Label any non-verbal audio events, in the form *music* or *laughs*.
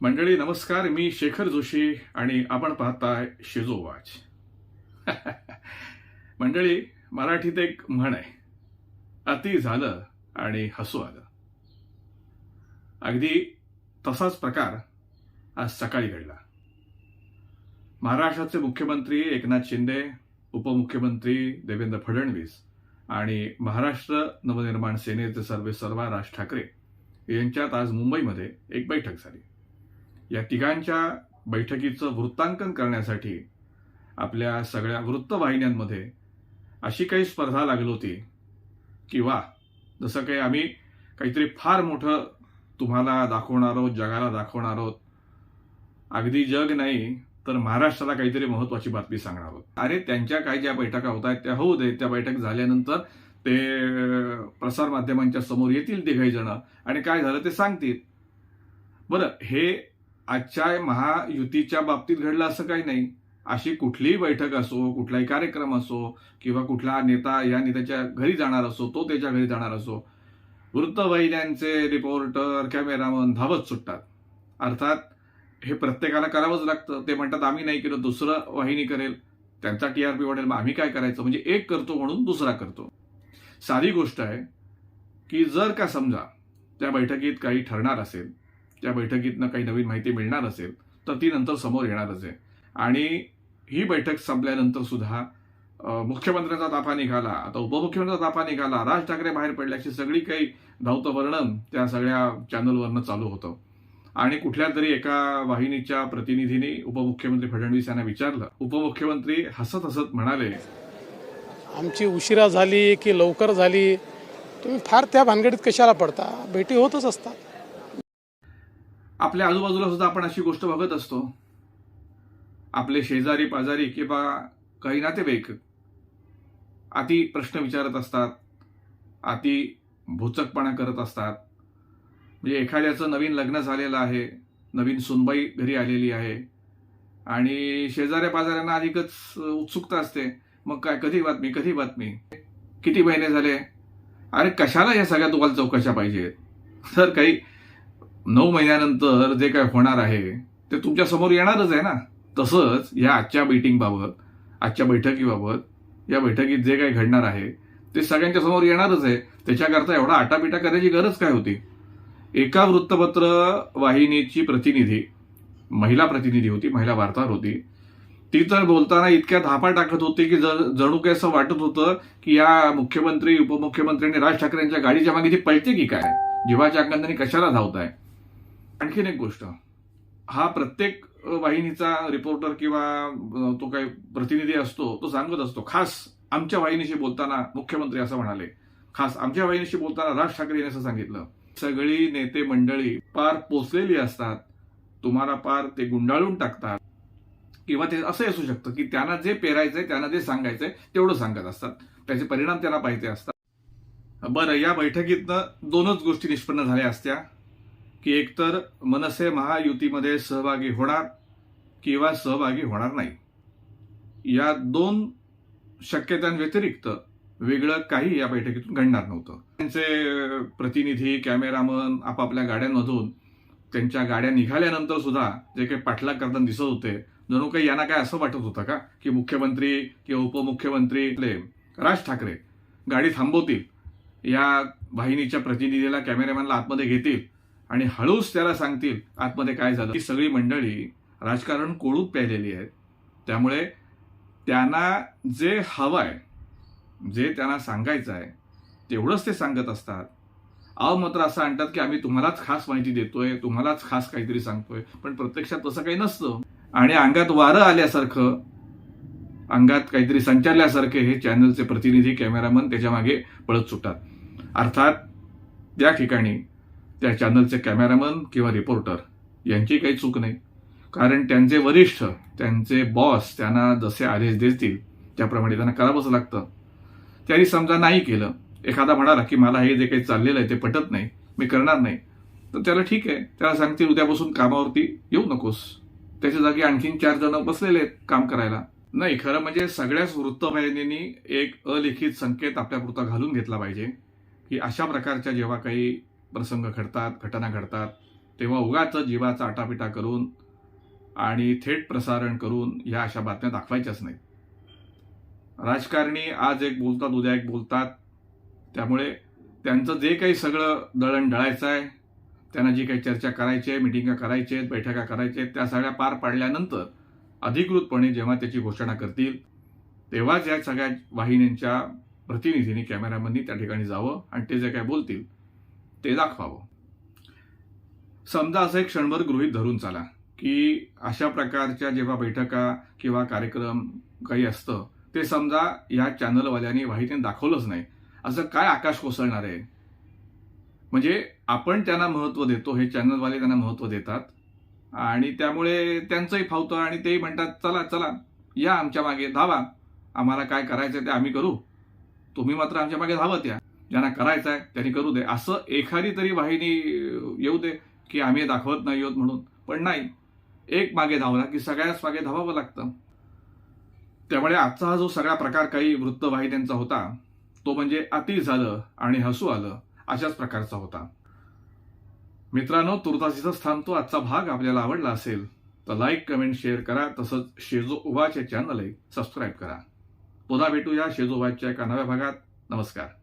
मंडळी नमस्कार. मी शेखर जोशी आणि आपण पाहताय शेजो वाच. *laughs* मंडळी मराठीत एक म्हण आहे. अति झालं आणि हसू आलं. अगदी तसाच प्रकार आज सकाळी घडला. महाराष्ट्राचे मुख्यमंत्री एकनाथ शिंदे उपमुख्यमंत्री देवेंद्र फडणवीस आणि महाराष्ट्र नवनिर्माण सेनेचे सर्वे सर्वा राज ठाकरे यांच्यात आज मुंबईमध्ये एक बैठक झाली. या तिघांच्या बैठकीचं वृत्तांकन करण्यासाठी आपल्या सगळ्या वृत्तवाहिन्यांमध्ये अशी काही स्पर्धा लागली होती की वा जसं काही आम्ही काहीतरी फार मोठं तुम्हाला दाखवणार आहोत जगाला दाखवणार आहोत. अगदी जग नाही तर महाराष्ट्राला काहीतरी महत्वाची बातमी सांगणार आहोत. अरे त्यांच्या काही ज्या बैठका होत आहेत त्या होऊ दे. त्या बैठक झाल्यानंतर ते प्रसार माध्यमांच्या समोर येतील ते काही जण आणि काय झालं ते सांगतील. बरं हे आजच्या महायुतीच्या बाबतीत घडलं असं काही नाही. अशी कुठलीही बैठक असो कुठलाही कार्यक्रम असो किंवा कुठला नेता या नेत्याच्या घरी जाणार असो तो त्याच्या घरी जाणार असो वृत्तवाहिन्यांचे रिपोर्टर कॅमेरामन धावत सुटतात. अर्थात हे प्रत्येकाला करावंच लागतं. ते म्हणतात आम्ही नाही केलं दुसरं वाहिनी करेल. त्यांचा टी आर पी वाढेल मग आम्ही काय करायचं? म्हणजे एक करतो म्हणून दुसरा करतो. साधी गोष्ट आहे की जर का समजा त्या बैठकीत काही ठरणार असेल त्या बैठकीतनं काही नवीन माहिती मिळणार असेल तर ती नंतर समोर येणारच आहे आणि ही बैठक संपल्यानंतर सुद्धा मुख्यमंत्र्यांचा ताफा निघाला. आता उपमुख्यमंत्र्यांचा ताफा निघाला. राज ठाकरे बाहेर पडल्याची सगळी काही धावतं वर्णन त्या सगळ्या चॅनलवरनं चालू होतं. आणि कुठल्या तरी एका वाहिनीच्या प्रतिनिधीने उपमुख्यमंत्री फडणवीस यांना विचारलं. उपमुख्यमंत्री हसत हसत म्हणाले आमची उशिरा झाली की लवकर झाली. तुम्ही फार त्या भानगडीत कशाला पडता? भेटी होतच असतात. आपल्या आजूबाजूला सुद्धा आपण अशी गोष्ट बघत असतो. आपले शेजारी पाजारी किंवा काही नातेवाईक अति प्रश्न विचारत असतात अति भुचकपणा करत असतात. म्हणजे एखाद्याचं नवीन लग्न झालेलं आहे नवीन सुनबाई घरी आलेली आहे आणि शेजाऱ्या पाजाऱ्यांना अधिकच उत्सुकता असते. मग काय कधी बातमी कधी बातमी? किती महिने झाले? अरे कशाला या सगळ्या तुम्हाला चौकशा पाहिजेत? तर काही नऊ महिन्यानंतर जे काय होणार आहे ते तुमच्यासमोर येणारच आहे ना. तसंच या आजच्या मीटिंगबाबत आजच्या बैठकीबाबत या बैठकीत जे काही घडणार आहे ते सगळ्यांच्या समोर येणारच आहे. त्याच्याकरता एवढा आटापिटा करायची गरज काय होती? एका वृत्तपत्र वाहिनीची प्रतिनिधी महिला प्रतिनिधी होती महिला वार्ताहर होती ती तर बोलताना इतक्या धापा टाकत होती की जणू काही असं वाटत होतं की या मुख्यमंत्री उपमुख्यमंत्री आणि राज ठाकरेंच्या गाडीच्या मागे ती पळते की काय? जीवाच्या अंगाने कशाला धावताय? आणखीन एक गोष्ट. हा प्रत्येक वाहिनीचा रिपोर्टर किंवा तो काही प्रतिनिधी असतो तो सांगत असतो. खास आमच्या वाहिनीशी बोलताना मुख्यमंत्री असं म्हणाले. खास आमच्या वाहिनीशी बोलताना राज ठाकरे यांनी असं सांगितलं. सगळी नेते मंडळी पार पोचलेली असतात. तुम्हाला पार ते गुंडाळून टाकतात. किंवा ते असं असू शकतं की त्यांना जे पेरायचंय त्यांना जे सांगायचंय तेवढं सांगत असतात. त्याचे परिणाम त्यांना पाहिजे असतात. बरं या बैठकीतनं दोनच गोष्टी निष्पन्न झाल्या असत्या. की एकतर मनसे महायुतीमध्ये सहभागी होणार किंवा सहभागी होणार नाही. या दोन शक्यतांव्यतिरिक्त वेगळं काही या बैठकीतून घडणार नव्हतं. त्यांचे प्रतिनिधी कॅमेरामन आपापल्या गाड्यांमधून त्यांच्या गाड्या निघाल्यानंतर सुद्धा जे काही पाठलाग करताना दिसत होते जणू काही यांना काय असं वाटत होतं का? की मुख्यमंत्री किंवा उपमुख्यमंत्री राज ठाकरे गाडी थांबवतील या वाहिनीच्या प्रतिनिधीला कॅमेरामॅनला आतमध्ये घेतील आणि हळूच त्याला सांगतील आतमध्ये काय झालं? ही सगळी मंडळी राजकारण कोळूत प्यायलेली आहेत. त्यामुळे त्यांना जे हवं आहे जे त्यांना सांगायचं आहे तेवढंच ते सांगत असतात. अव मात्र असं आणतात की आम्ही तुम्हालाच खास माहिती देतोय तुम्हालाच खास काहीतरी सांगतोय पण प्रत्यक्षात तसं काही नसतं. आणि अंगात वारं आल्यासारखं अंगात काहीतरी संचारल्यासारखे हे चॅनलचे प्रतिनिधी कॅमेरामन त्याच्यामागे पळत सुटतात. अर्थात त्या ठिकाणी त्या चॅनलचे कॅमेरामन किंवा रिपोर्टर यांची काही चूक नाही. कारण त्यांचे वरिष्ठ त्यांचे बॉस त्यांना जसे आदेश देतील त्याप्रमाणे त्यांना करावंच लागतं. त्यांनी समजा नाही केलं. एखादा म्हणाला की मला हे जे काही चाललेलं आहे ते पटत नाही मी करणार नाही. तर त्याला ठीक आहे. त्याला सांगतील उद्यापासून कामावरती येऊ नकोस. त्याच्या जागी आणखीन चार जण बसलेले आहेत काम करायला. नाही खरं म्हणजे सगळ्याच वृत्तवाहिनींनी एक अलिखित संकेत आपल्यापुरता घालून घेतला पाहिजे की अशा प्रकारच्या जेव्हा काही प्रसंग घडतात घटना घडतात तेव्हा उगाच जीवाचा आटापिटा करून आणि थेट प्रसारण करून ह्या अशा बातम्या दाखवायच्याच नाहीत. राजकारणी आज एक बोलतात उद्या एक बोलतात. त्यामुळे त्यांचं जे काही सगळं दळण ढळायचं आहे त्यांना जी काही चर्चा करायची आहे मिटिंगा करायच्या आहेत बैठका करायच्या आहेत त्या सगळ्या पार पाडल्यानंतर अधिकृतपणे जेव्हा त्याची घोषणा करतील तेव्हाच या सगळ्या वाहिन्यांच्या प्रतिनिधींनी कॅमेरामननी त्या ठिकाणी जावं आणि ते जे काय बोलतील ते दाखवावं. समजा असं एक क्षणभर गृहीत धरून चाला की अशा प्रकारच्या जेव्हा बैठका किंवा कार्यक्रम काही असतं ते समजा या चॅनलवाल्यांनी वाहिनीने दाखवलंच नाही. असं काय आकाश कोसळणार आहे? म्हणजे आपण त्यांना महत्त्व देतो हे चॅनलवाले त्यांना महत्त्व देतात आणि त्यामुळे त्यांचंही फावतं आणि तेही म्हणतात चला चला या आमच्या मागे धावा. आम्हाला काय करायचं ते आम्ही करू. तुम्ही मात्र आमच्या मागे धावत या. ज्यांना करायचं आहे त्यांनी करू दे. असं एखादी तरी वाहिनी येऊ दे की आम्ही दाखवत नाही आहोत म्हणून. पण नाही. एक मागे धावला की सगळ्याच मागे धावावं लागतं. त्यामुळे आजचा हा जो सगळा प्रकार काही वृत्तवाहिन्यांचा होता तो म्हणजे अति झालं आणि हसू आलं अशाच प्रकारचा होता. मित्रांनो तुर्तासीचाच थांबतो आजचा भाग आपल्याला आवडला असेल तर लाईक कमेंट शेअर करा. तसंच शेजो उभाचे चॅनलही सबस्क्राईब करा. पुन्हा भेटूया शेजोबाच्या एका नव्या भागात. नमस्कार.